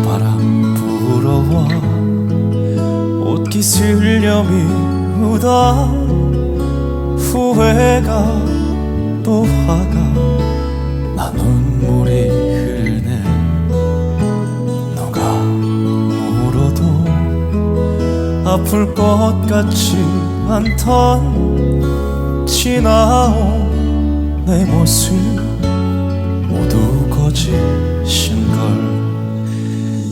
바람 불어와 옷깃 슬려 미우다 후회가 또 화가 나 눈물이 흐르네. 너가 울어도 아플 것 같지 않던 지나온 내 모습 모두 거짓인 걸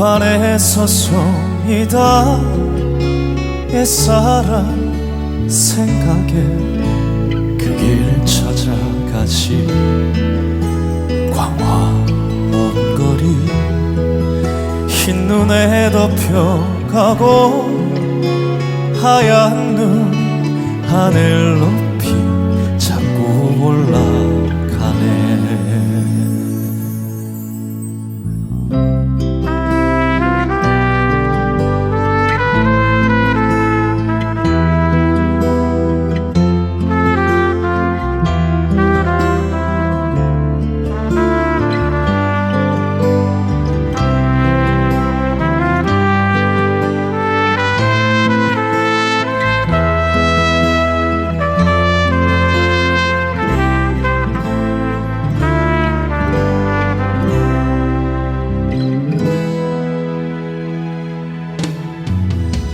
들판에 서성이다. 옛사랑 생각에 그 길 찾아가지. 광화 먼 거리 흰눈에 덮여가고 하얀 눈 하늘 높이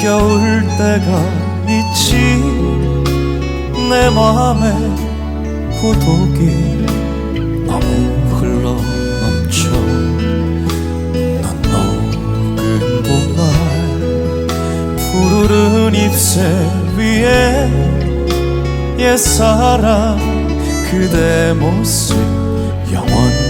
게 지겨울 때가 있지. 내 맘에 고독이 너무 흘러 넘쳐. 넌 녹은 봄날 푸르른 잎새 위에 옛사랑 그대 모습 영원